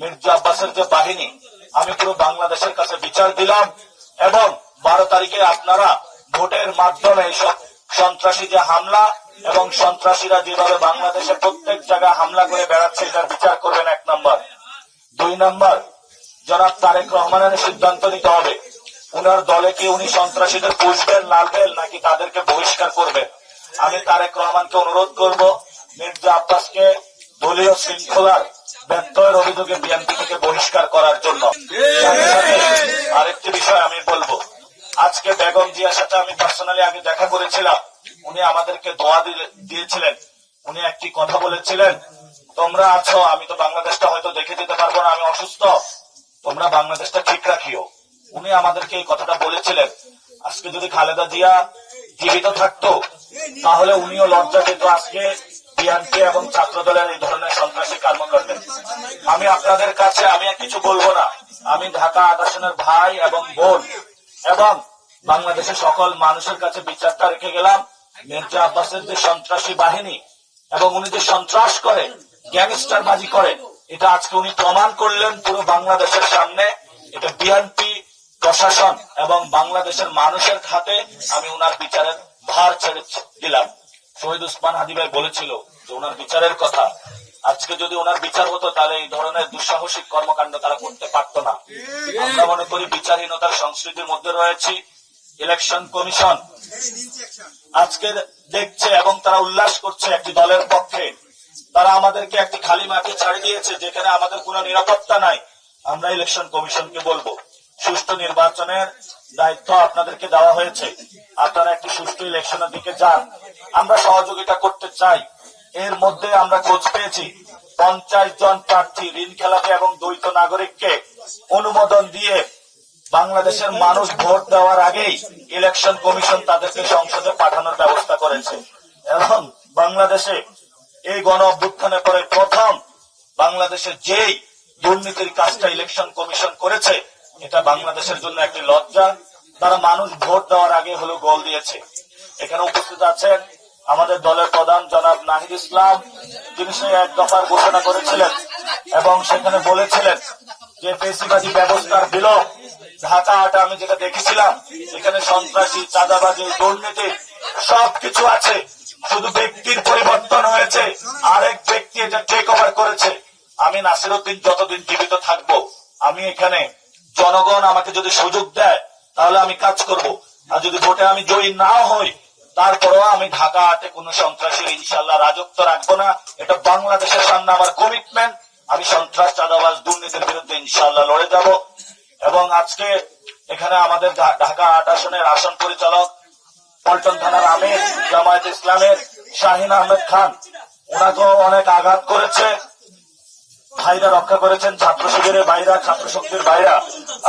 মির্জা আব্বাসের যে বাহিনী, আমি পুরো বাংলাদেশের কাছে বিচার দিলাম এবং বারো তারিখে আপনারা ভোটের মাধ্যমে সন্ত্রাসী যে হামলা এবং সন্ত্রাসীরা যেভাবে বাংলাদেশে প্রত্যেক জায়গায় হামলা করে বেড়াচ্ছে, এটার বিচার করবেন এক নম্বর। দুই নম্বর, জনাব তারেক রহমানের সিদ্ধান্ত নিতে হবে। উনার দলে কি উনি সন্ত্রাসীদের পুষবেন লালবেন নাকি তাদেরকে বহিষ্কার করবেন? আমি তারেক রহমানকে অনুরোধ করব, মির্জা আব্বাসকে দলীয় শৃঙ্খলার ব্যত্যয়ের অভিযোগে বিএনপি থেকে বহিষ্কার করার জন্য। আরেকটি বিষয় আমি বলব। আজকে বেগম জিয়ার সাথে আমি পার্সোনালি আগে দেখা করেছিলাম। উনি আমাদেরকে দোয়া দিয়েছিলেন। উনি একটি কথা বলেছিলেন, তোমরা আছো, আমি তো বাংলাদেশটা হয়তো দেখে যেতে পারব না, আমি অসুস্থ। তোমরা বাংলাদেশটা ঠিক রাখিও। উনি আমাদেরকে এই কথাটা বলেছিলেন। আজকে যদি খালেদা জিয়া জীবিত থাকতো, তাহলে উনিও লজ্জা পেত আজকে বিএনপি এবং ছাত্র দলের এই ধরনের সন্ত্রাসী কর্মকাণ্ডে আমি আপনাদের কাছে আমি কিছু বলব না। আমি ঢাকা আকাশনের ভাই এবং বোন এবং বাংলাদেশের সকল মানুষের কাছে বিচারটা রেখে গেলাম। মির্জা আব্বাসের যে সন্ত্রাসী বাহিনী এবং উনি যে সন্ত্রাস করে গ্যাংস্টার বাজি করে, এটা আজকে উনি প্রমাণ করলেন পুরো বাংলাদেশের সামনে। এটা বিএনপি প্রশাসন এবং বাংলাদেশের মানুষের খাতে আমি উনার বিচারের ভার ছেড়ে দিলাম। শহীদ উসমান হাদি ভাই বলেছিল যে ওনার বিচারের কথা। আজকে যদি ওনার বিচার হতো, তাহলে এই ধরনের দুঃসাহসিক কর্মকাণ্ড তারা করতে পারতো না। আমরা মনে করি বিচারহীনতার সংস্কৃতির মধ্যে রয়েছি। ইলেকশন কমিশন আজকে দেখছে এবং তারা উল্লাস করছে একটি দলের পক্ষে। তারা আমাদেরকে একটি খালি মাঠে ছাড়ি দিয়েছে, যেখানে আমাদের কোনো নিরাপত্তা নাই। আমরা ইলেকশন কমিশনকে বলব, সুষ্ঠু নির্বাচনের দায়িত্ব আপনাদেরকে দেওয়া হয়েছে। আপনারা একটি সুষ্ঠু ইলেকশনের দিকে যান। আমরা সহযোগিতা করতে চাই। এর মধ্যে আমরা খোঁজ পেয়েছি পঞ্চাশ জন প্রার্থী ঋণ খেলাপি এবং দ্বৈত নাগরিককে অনুমোদন দিয়ে বাংলাদেশের মানুষ ভোট দেওয়ার আগেই ইলেকশন কমিশন তাদেরকে সংসদে পাঠানোর ব্যবস্থা করেছে। এবং বাংলাদেশে এই গণ অভ্যুত্থানের পরে প্রথম বাংলাদেশে যেই দুর্নীতির কাজটা ইলেকশন কমিশন করেছে, এটা বাংলাদেশের জন্য একটি লজ্জা। তারা মানুষ ভোট দেওয়ার আগে হলো গোল দিয়েছে। এখানে উপস্থিত আছেন আমাদের দলের প্রধান জনাব নাহিদ ইসলাম, তিনি সেই এক দফার ঘোষণা করেছিলেন এবং সেখানে বলেছিলেন যে পেশিবাদী ব্যবস্থার বিলোপ। ঢাকা আটা আমি যেটা দেখেছিলাম, এখানে সন্ত্রাসী, চাঁদাবাজি, দুর্নীতি সবকিছু আছে। শুধু ব্যক্তির পরিবর্তন হয়েছে, আরেক ব্যক্তি এটা টেক ওভার করেছে। আমি নাসির উদ্দিন যতদিন জীবিত থাকব, আমি এখানে জনগণ আমাকে যদি সুযোগ দেয়, তাহলে আমি কাজ করব। আর যদি ভোটে আমি জয়ী না হই তারপরেও আমি ঢাকা আটে কোন সন্ত্রাসীর ইনশাল্লাহ রাজত্ব রাখব না। এটা বাংলাদেশের সামনে আমার কমিটমেন্ট আমি সন্ত্রাস, চাঁদাবাজ, দুর্নীতির বিরুদ্ধে ইনশাল্লাহ লড়ে যাব। এবং আজকে এখানে আমাদের ঢাকা আট আসনের আসন পরিচালক পল্টন থানার আমির, জামায়াত ইসলামের শাহিন আহমেদ খান, ওনাকেও অনেক আঘাত করেছে। ভাইরা রক্ষা করেছেন ছাত্র শিবিরের ভাইরা, ছাত্র শক্তির ভাইরা।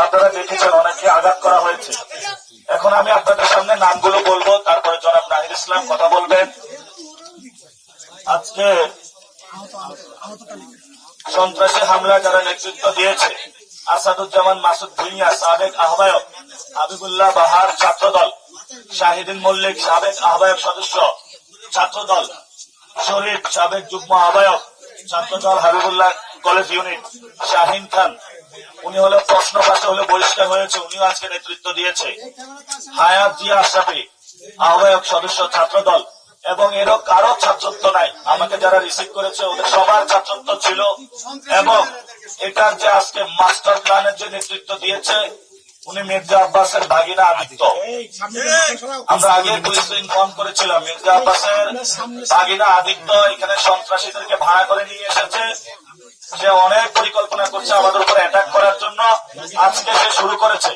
আপনারা দেখেছেন অনেককে আঘাত করা হয়েছে। এখন আমি আপনাদের সামনে নামগুলো ইসলাম কথা বলবেন? আজকে সন্ত্রাসী হামলা যারা নেতৃত্ব দিয়েছে, আসাদুজ্জামান মাসুদ ভুইয়া, সাবেক আহ্বায়ক হাবিবুল্লাহ বাহার ছাত্রদল, শাহিদিন মল্লিক সাবেক আহ্বায়ক সদস্য ছাত্রদল শরীফ সাবেক যুগ্ম আহ্বায়ক ছাত্রদল হাবিবুল্লাহ কলেজ ইউনিট শাহিন খান। উনি হলো প্রশ্ন পাশে হলে বহিষ্কার হয়েছে, উনিও আজকে নেতৃত্ব দিয়েছে। হায়াত জিয়া আশরাফি আহ্বায়ক সদস্য ছাত্রদল এবং এরও কারও ছাত্রত্ব নাই। আমাকে যারা রিসিভ করেছে, ওদের সবার ছাত্রত্ব ছিল এবং এটার যে আজকে মাস্টার প্ল্যানের যে নেতৃত্ব দিয়েছে, উনি মির্জা আব্বাসের ভাগিনা আদিত্য। আমরা আগে পুলিশকে ইনফর্ম করেছিলাম, মির্জা আব্বাসের ভাগিনা আদিত্য এখানে সন্ত্রাসীদেরকে ভাড়া করে নিয়ে এসেছে। সে অনেক পরিকল্পনা করছে আমাদের উপর অ্যাটাক করার জন্য। আজকে সে শুরু করেছে।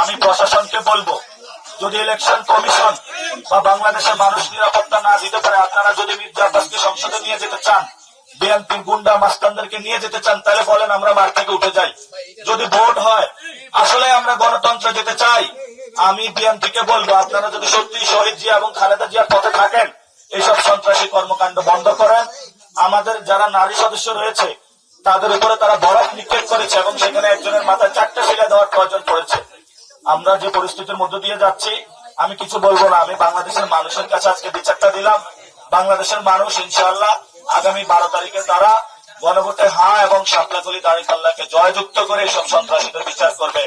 আমি প্রশাসনকে বলব যদি ইলেকশন কমিশন বা বাংলাদেশের মানুষ নিরাপত্তা না দিতে পারে, আপনারা যদি মির্জা আব্বাসকে সংসদে নিয়ে যেতে চান, বিএনপি গুন্ডা মাস্তানদেরকে নিয়ে যেতে চান, তাহলে বলেন আমরা মাঠ থেকে উঠে যাই। যদি ভোট হয়, আসলে আমরা গণতন্ত্রে যেতে চাই। আমি বিএনপিকে বলব, আপনারা যদি সত্যি শহীদ জিয়া এবং খালেদা জিয়ার পথে থাকেন, এইসব সন্ত্রাসী কর্মকাণ্ড বন্ধ করেন। আমাদের যারা নারী সদস্য রয়েছে, তাদের উপরে তারা বরফ নিক্ষেপ করেছে এবং সেখানে একজনের মাথায় চারটে শিলা দেওয়ার প্রয়োজন পড়েছে। আমরা যে পরিস্থিতির মধ্য দিয়ে যাচ্ছি, আমি কিছু বলব না। আমি বাংলাদেশের মানুষের কাছে আজকে বিচারটা দিলাম। বাংলাদেশের মানুষ, ইনশাআল্লাহ, আগামী বারো তারিখে তারা গণভোটে হা এবং সাপলাগুলি দাঁড়িয়ে পাল্লাকে জয়যুক্ত করে সব সন্ত্রাসীদের বিচার করবে।